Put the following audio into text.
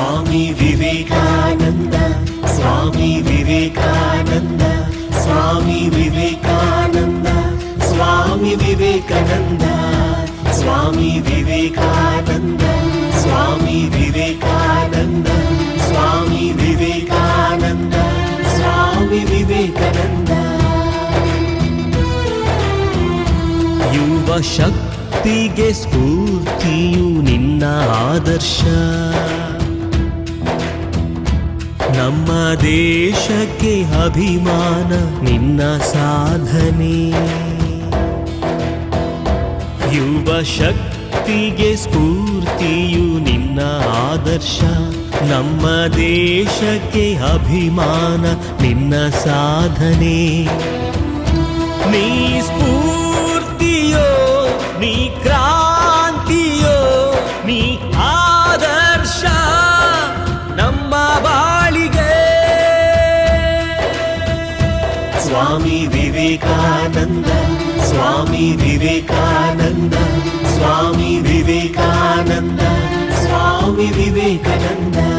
சுவாமி விவேகானந்த சுவாமி விவேகானந்த சுவாமி விவேகானந்த சுவாமி விவேகானந்த சுவாமி விவேகானந்த சுவாமி விவேகானந்த சுவாமி விவேகானந்த சுவாமி விவேகானந்த ಯುವ ಶಕ್ತಿಗೆ ಸ್ಫೂರ್ತಿಯು ನಿನ್ನ ಆದರ್ಶ ನಮ್ಮ ದೇಶಕ್ಕೆ ಅಭಿಮಾನ ನಿನ್ನ ಸಾಧನೆ ಯುವ ಶಕ್ತಿಗೆ ಸ್ಫೂರ್ತಿಯು ನಿನ್ನ ಆದರ್ಶ ನಮ್ಮ ದೇಶಕ್ಕೆ ಅಭಿಮಾನ ನಿನ್ನ ಸಾಧನೆ ನೀ స్వామి వివేకానంద స్వామి వివేకానంద స్వామి వివేకానంద స్వామి వివేకానంద